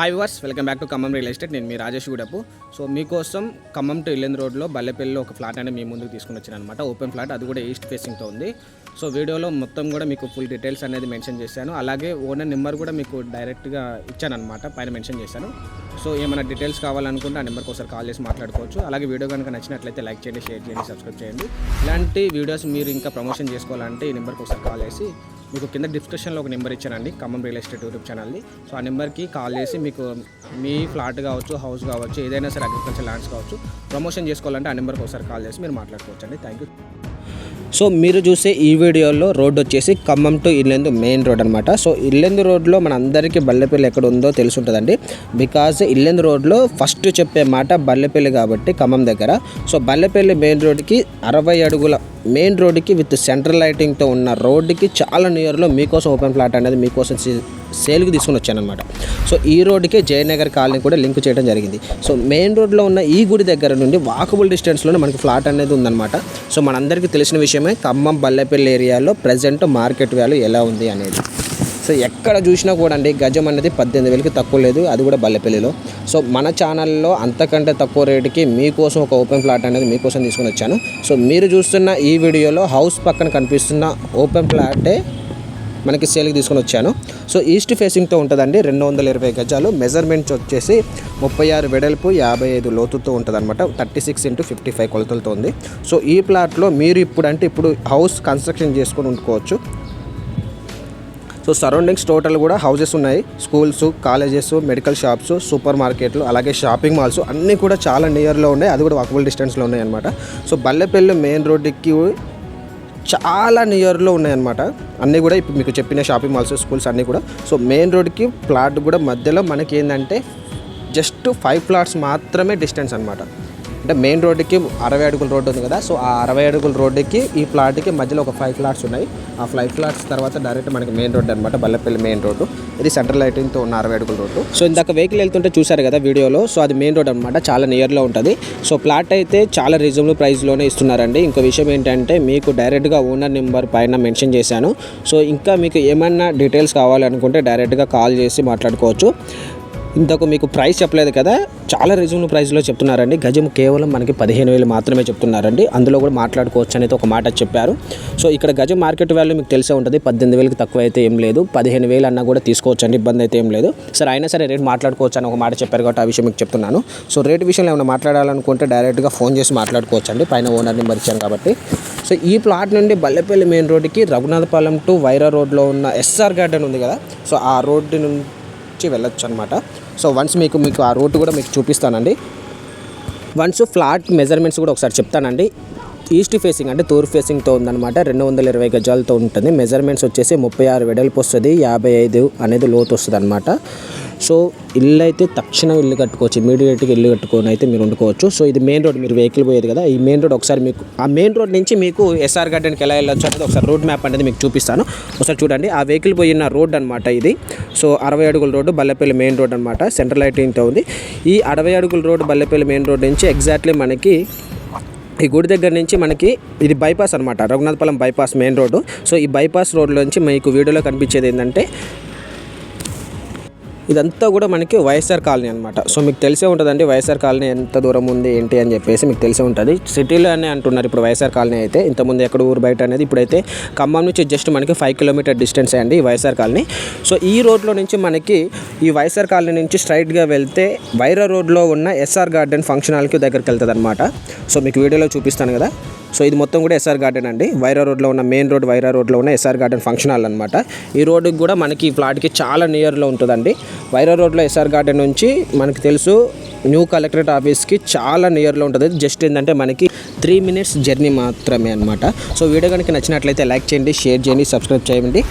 Hi verse welcome back to Khammam real estate నేను మీ Rajesh Gudapu. So మీకోసం ఖమ్మం టు ఇల్లెందు రోడ్లో బల్లెపల్లిలో ఒక ఫ్లాట్ అనేది మీ ముందుకు తీసుకుని వచ్చాను అనమాట ఓపెన్ ఫ్లాట్ అది కూడా ఈస్ట్ ఫేసింగ్తో ఉంది. సో వీడియోలో మొత్తం కూడా మీకు ఫుల్ డీటెయిల్స్ అనేది మెన్షన్ చేశాను. అలాగే ఓనర్ నెంబర్ కూడా మీకు డైరెక్ట్గా ఇచ్చానమాట పైన మెన్షన్ చేశాను. సో ఏమైనా డీటెయిల్స్ కావాలనుకుంటే ఆ నెంబర్కి ఒకసారి కాల్ చేసి మాట్లాడుకోవచ్చు. అలాగే వీడియో కనుక నచ్చినట్లయితే లైక్ చేయండి షేర్ చేయండి సబ్స్క్రైబ్ చేయండి. ఇలాంటి వీడియోస్ మీరు ఇంకా ప్రమోషన్ చేసుకోవాలంటే ఈ నెంబర్కి ఒకసారి కాల్ చేసి మీకు కింద డిస్క్రిప్షన్లో ఒక నెంబర్ ఇచ్చానండి ఖమ్మం రియల్ ఎస్టేట్ యూట్యూబ్ ఛానల్ది. సో ఆ నెంబర్కి కాల్ చేసి మీకు మీ ఫ్లాట్ కావచ్చు హౌస్ కావచ్చు ఏదైనా సరే అగ్రికల్చర్ ల్యాండ్స్ కావచ్చు ప్రమోషన్ చేసుకోవాలంటే ఆ నెంబర్కి ఒకసారి కాల్ చేసి మీరు మాట్లాడుకోవచ్చు అండి థ్యాంక్ యూ సో మీరు చూసే ఈ వీడియోలో రోడ్ వచ్చేసి Khammam to Yellandu main road అనమాట సో ఇల్లెందు రోడ్లో మన అందరికీ బల్లెపల్లి ఎక్కడ ఉందో తెలిసి ఉంటుందండి బికాజ్ ఇల్లెందు రోడ్లో ఫస్ట్ చెప్పే మాట బల్లెపల్లి కాబట్టి ఖమ్మం దగ్గర. సో బల్లెపల్లి మెయిన్ రోడ్కి అరవై అడుగుల మెయిన్ రోడ్డుకి విత్ సెంట్రల్ లైటింగ్తో ఉన్న రోడ్డుకి చాలా నియర్లో మీకోసం ఓపెన్ ఫ్లాట్ అనేది మీకోసం సేల్కి తీసుకుని వచ్చానమాట సో ఈ రోడ్డుకి జయనగర్ కాలనీ కూడా లింక్ చేయడం జరిగింది. సో మెయిన్ రోడ్లో ఉన్న ఈ గుడి దగ్గర నుండి వాకబుల్ డిస్టెన్స్లోనే మనకి ఫ్లాట్ అనేది ఉందన్నమాట. సో మనందరికీ తెలిసిన విషయమే ఖమ్మం బల్లెపల్లి ఏరియాలో ప్రజెంట్ మార్కెట్ వాల్యూ ఎలా ఉంది అనేది. సో ఎక్కడ చూసినా కూడా అండి గజం అనేది పద్దెనిమిది వేలకి తక్కువ లేదు అది కూడా బల్లెపల్లిలో. సో మన ఛానల్లో అంతకంటే తక్కువ రేటుకి మీకోసం ఒక ఓపెన్ ప్లాట్ అనేది మీకోసం తీసుకొని వచ్చాను. సో మీరు చూస్తున్న ఈ వీడియోలో హౌస్ పక్కన కనిపిస్తున్న ఓపెన్ ప్లాటే మనకి సేల్కి తీసుకొని వచ్చాను. సో ఈస్ట్ ఫేసింగ్తో ఉంటుందండి రెండు వందల ఇరవై గజాలు. మెజర్మెంట్స్ వచ్చేసి ముప్పై ఆరు వెడల్పు యాభై ఐదు లోతుతో ఉంటుంది అనమాట thirty six into fifty five కొలతలతో ఉంది. సో ఈ ప్లాట్లో మీరు ఇప్పుడు అంటే ఇప్పుడు హౌస్ కన్స్ట్రక్షన్ చేసుకొని ఉండుకోవచ్చు సో సరౌండింగ్స్ టోటల్ కూడా హౌసెస్ ఉన్నాయి. Schools colleges medical shops super మార్కెట్లు అలాగే షాపింగ్ మాల్స్ అన్నీ కూడా చాలా నియర్లో ఉన్నాయి. అది కూడా వాకబుల్ డిస్టెన్స్లో ఉన్నాయి అనమాట సో బల్లెపల్లి మెయిన్ రోడ్డుకి చాలా నియర్లో ఉన్నాయన్నమాట అన్నీ కూడా ఇప్పుడు మీకు చెప్పిన షాపింగ్ మాల్స్ స్కూల్స్ అన్నీ కూడా. సో మెయిన్ రోడ్కి ప్లాట్ కూడా మధ్యలో మనకి ఏంటంటే జస్ట్ ఫైవ్ ప్లాట్స్ మాత్రమే డిస్టెన్స్ అనమాట అంటే మెయిన్ రోడ్డుకి అరవై అడుగుల రోడ్డు ఉంది కదా సో ఆ అరవై అడుగుల రోడ్డుకి ఈ ప్లాట్కి మధ్యలో ఒక ఫైవ్ ఫ్లాట్స్ ఉన్నాయి. ఆ ఫైవ్ ఫ్లాట్స్ తర్వాత డైరెక్ట్ మనకి మెయిన్ రోడ్ అనమాట బల్లపల్లి మెయిన్ రోడ్డు. ఇది సెంట్రల్ లైటింగ్తో ఉన్న అరవై అడుగుల రోడ్డు. సో ఇందాక వెహికల్ వెళ్తుంటే చూసారు కదా వీడియోలో సో అది మెయిన్ రోడ్ అనమాట చాలా నియర్లో ఉంటుంది. సో ప్లాట్ అయితే చాలా రీజనబుల్ ప్రైస్లోనే ఇస్తున్నారండి. ఇంకో విషయం ఏంటంటే మీకు డైరెక్ట్గా ఓనర్ నెంబర్ పైన మెన్షన్ చేశాను. సో ఇంకా మీకు ఏమన్నా డీటెయిల్స్ కావాలనుకుంటే డైరెక్ట్గా కాల్ చేసి మాట్లాడుకోవచ్చు. ఇంతకు మీకు ప్రైస్ చెప్పలేదు కదా చాలా రీజనబుల్ ప్రైస్లో చెప్తున్నారండి. గజం కేవలం మనకి పదిహేను వేలు మాత్రమే చెప్తున్నారండి. అందులో కూడా మాట్లాడుకోవచ్చు అనేది ఒక మాట చెప్పారు. సో ఇక్కడ గజం మార్కెట్ వాల్యూ మీకు తెలిసే ఉంటుంది. పద్దెనిమిది వేలకు తక్కువ అయితే ఏం లేదు. పదిహేను వేలు అన్నా కూడా తీసుకోవచ్చు అండి. ఇబ్బంది అయితే ఏం లేదు. సరే అయినా సరే రేట్ మాట్లాడుకోవచ్చు అని ఒక మాట చెప్పారు కాబట్టి ఆ విషయం మీకు చెప్తున్నాను. సో రేట్ విషయంలో ఏమైనా మాట్లాడాలనుకుంటే డైరెక్ట్గా ఫోన్ చేసి మాట్లాడుకోవచ్చు అండి. పైన ఓనర్ నెంబర్ ఇచ్చాను కాబట్టి. సో ఈ ప్లాట్ నుండి బల్లెపల్లి మెయిన్ రోడ్డుకి రఘునాథపాలెం టు వైరా రోడ్లో ఉన్న ఎస్ఆర్ గార్డెన్ ఉంది కదా. సో ఆ రోడ్డు నుంచి వెళ్ళొచ్చు అనమాట సో వన్స్ మీకు మీకు ఆ రూట్ కూడా మీకు చూపిస్తానండి. వన్స్ ఫ్లాట్ మెజర్మెంట్స్ కూడా ఒకసారి చెప్తానండి. ఈస్ట్ ఫేసింగ్ అంటే తూర్పు ఫేసింగ్తో ఉందన్నమాట. రెండు వందల ఇరవై గజాలతో ఉంటుంది. మెజర్మెంట్స్ వచ్చేసి ముప్పై ఆరు వెడల్పు వస్తుంది. యాభై ఐదు అనేది లోతు వస్తుంది అనమాట సో ఇల్లు అయితే తక్షణం ఇల్లు కట్టుకోవచ్చు. ఇమీడియట్గా ఇల్లు కట్టుకొని అయితే మీరు వండుకోవచ్చు సో ఇది మెయిన్ రోడ్ మీరు వెహికల్ పోయేది కదా ఈ మెయిన్ రోడ్ ఒకసారి మీకు ఆ మెయిన్ రోడ్ నుంచి మీకు ఎస్ఆర్ గార్డెన్కి ఎలా వెళ్ళొచ్చు అనేది ఒకసారి రోడ్ మ్యాప్ అనేది మీకు చూపిస్తాను. ఒకసారి చూడండి. ఆ వెహికల్ పోయిన రోడ్ అనమాట ఇది. సో అరవై అడుగుల రోడ్డు బల్లెపల్లి మెయిన్ రోడ్ అనమాట సెంట్రల్ లైటింగ్తో ఉంది. ఈ అరవై అడుగుల రోడ్డు బల్లెపల్లి మెయిన్ రోడ్ నుంచి ఎగ్జాక్ట్లీ మనకి ఈ గుడి దగ్గర నుంచి మనకి ఇది బైపాస్ అనమాట Raghunathapalem bypass main road. So ఈ బైపాస్ రోడ్లో నుంచి మీకు వీడియోలో కనిపించేది ఏంటంటే ఇదంతా కూడా మనకి వైఎస్ఆర్ కాలనీ అనమాట సో మీకు తెలిసే ఉంటుందండి వైఎస్ఆర్ కాలనీ ఎంత దూరం ఉంది ఏంటి అని చెప్పేసి మీకు తెలిసే ఉంటుంది. సిటీలోనే అంటున్నారు ఇప్పుడు వైఎస్ఆర్ కాలనీ అయితే. ఇంతకుముందు ఎక్కడ ఊరు బయట అనేది ఇప్పుడైతే ఖమ్మం నుంచి జస్ట్ మనకి ఫైవ్ కిలోమీటర్ డిస్టెన్స్ అండి ఈ వైఎస్ఆర్ కాలనీ. సో ఈ రోడ్లో నుంచి మనకి ఈ వైఎస్ఆర్ కాలనీ నుంచి స్ట్రైట్గా వెళ్తే వైరా రోడ్లో ఉన్న ఎస్ఆర్ గార్డెన్ ఫంక్షన్ హాల్కి దగ్గరికి వెళ్తుంది అనమాట సో మీకు వీడియోలో చూపిస్తాను కదా. సో ఇది మొత్తం కూడా ఎస్ఆర్ గార్డెన్ అండి. వైరా రోడ్లో ఉన్న మెయిన్ రోడ్ వైరా రోడ్లో ఉన్న ఎస్ఆర్ గార్డెన్ ఫంక్షన్ హాల్ అనమాట ఈ రోడ్డుకి కూడా మనకి ఈ ఫ్లాట్కి చాలా నియర్లో ఉంటుందండి. వైరా రోడ్లో ఎస్ఆర్ గార్డెన్ నుంచి మనకి తెలుసు న్యూ కలెక్టరేట్ ఆఫీస్కి చాలా నియర్లో ఉంటుంది. జస్ట్ ఏంటంటే మనకి త్రీ మినిట్స్ జర్నీ మాత్రమే అనమాట సో వీడియో కనుక నచ్చినట్లయితే లైక్ చేయండి షేర్ చేయండి సబ్స్క్రైబ్ చేయండి.